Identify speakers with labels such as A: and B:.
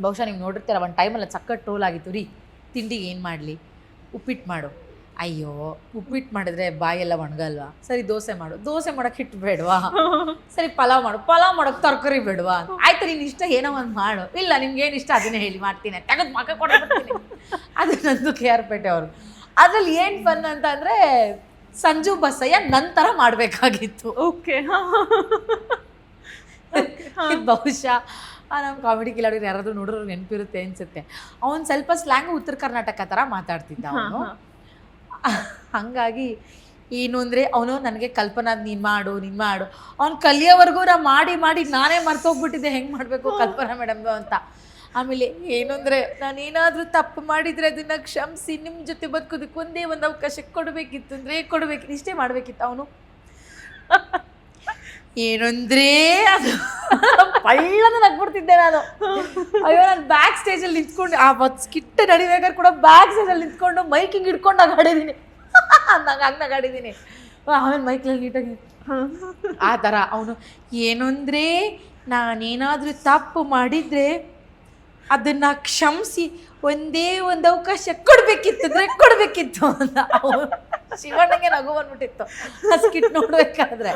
A: ಬಹುಶಃ ನೀವು ನೋಡಿರ್ತೀರ ಒಂದು ಟೈಮಲ್ಲಿ ಸಕ್ಕತ್ ಟ್ರೋಲ್ ಆಗಿತ್ತು. ರೀ ತಿಂಡಿಗೆ ಏನು ಮಾಡಲಿ? ಉಪ್ಪಿಟ್ಟು ಮಾಡು. ಅಯ್ಯೋ ಉಪ್ಪಿಟ್ಟು ಮಾಡಿದ್ರೆ ಬಾಯೆಲ್ಲ ಒಣಗಲ್ವಾ? ಸರಿ ದೋಸೆ ಮಾಡು. ದೋಸೆ ಮಾಡೋಕೆ ಹಿಟ್ಟು ಬೇಡವಾ? ಸರಿ ಪಲಾವ್ ಮಾಡು. ಪಲಾವ್ ಮಾಡೋಕೆ ತರಕಾರಿ ಬೇಡವಾ? ಆಯ್ತು ನೀನು ಇಷ್ಟ ಏನೋ ಒಂದು ಮಾಡು. ಇಲ್ಲ ನಿಮ್ಗೆ ಏನು ಇಷ್ಟ ಅದನ್ನೇ ಹೇಳಿ ಮಾಡ್ತೀನಿ. ತೆಗೆದು ಮಕ್ಕ ಕೊಡ್ತೀನಿ ಅದು ನಂದು ಕೆ ಆರ್ ಪೇಟೆ ಅವರು. ಅದ್ರಲ್ಲಿ ಏನು ಫನ್ ಅಂತ ಅಂದರೆ ಸಂಜು ಬಸಯ್ಯ ನಂತರ ಮಾಡಬೇಕಾಗಿತ್ತು.
B: ಓಕೆ
A: ಬಹುಶಃ ನಮ್ಮ ಕಾಮಿಡಿ ಕಿಲಾಡಿ ಯಾರಾದರೂ ನೋಡಿದ್ರು ನೆನಪಿರುತ್ತೆ ಅನ್ಸುತ್ತೆ. ಅವನು ಸ್ವಲ್ಪ ಸ್ಲ್ಯಾಂಗ್ ಉತ್ತರ ಕರ್ನಾಟಕ ಥರ ಮಾತಾಡ್ತಿದ್ದ ಅವನು. ಹಂಗಾಗಿ ಏನು ಅಂದರೆ ಅವನು ನನಗೆ ಕಲ್ಪನಾ ನೀನು ಮಾಡು ನೀನು ಮಾಡು. ಅವ್ನು ಕಲಿಯೋವರೆಗೂ ನಾ ಮಾಡಿ ಮಾಡಿ ನಾನೇ ಮರ್ತೋಗ್ಬಿಟ್ಟಿದ್ದೆ ಹೆಂಗೆ ಮಾಡಬೇಕು ಕಲ್ಪನಾ ಮೇಡಮ್ ಅಂತ. ಆಮೇಲೆ ಏನು ಅಂದರೆ ನಾನೇನಾದರೂ ತಪ್ಪು ಮಾಡಿದರೆ ಅದನ್ನು ಕ್ಷಮಿಸಿ ನಿಮ್ಮ ಜೊತೆ ಬದುಕೋದಕ್ಕೆ ಒಂದೇ ಒಂದು ಅವಕಾಶ ಕೊಡಬೇಕಿತ್ತು ಅಂದರೆ ಕೊಡಬೇಕಿತ್ತು ಇಷ್ಟೇ ಮಾಡಬೇಕಿತ್ತು ಅವನು. ಏನಂದ್ರೆ ಅದು ಪಳ್ಳದ ನಗ್ಬಿಡ್ತಿದ್ದೆ ನಾನು. ಅಯ್ಯೋ ನಾನು ಬ್ಯಾಕ್ ಸ್ಟೇಜಲ್ಲಿ ನಿಂತ್ಕೊಂಡು ಆ ಸ್ಕಿಟ್ ನಡಿಬೇಕಾದ್ರೆ ಕೂಡ ಬ್ಯಾಕ್ ಸ್ಟೇಜಲ್ಲಿ ನಿಂತ್ಕೊಂಡು ಮೈಕಿಂಗ್ ಹಿಡ್ಕೊಂಡು ನಗಾಡಿದ್ದೀನಿ ನಂಗೆ ಹಂಗೆ ನಗಾಡಿದ್ದೀನಿ ಆಮೇಲೆ ಮೈಕ್ಲಲ್ಲಿ ನೀಟಾಗಿ ಆ ಥರ. ಅವನು ಏನಂದ್ರೆ ಅಂದರೆ ನಾನೇನಾದರೂ ತಪ್ಪು ಮಾಡಿದರೆ ಅದನ್ನು ಕ್ಷಮಿಸಿ ಒಂದೇ ಒಂದು ಅವಕಾಶ ಕೊಡಬೇಕಿತ್ತು ಅಂದರೆ ಕೊಡಬೇಕಿತ್ತು. ಅಂತ. ಅವನು ಶಿವಣ್ಣಗೆ ನಗು ಬಂದ್ಬಿಟ್ಟಿತ್ತು. ಆ ಸ್ಕಿಟ್ ನೋಡ್ಬೇಕಾದ್ರೆ.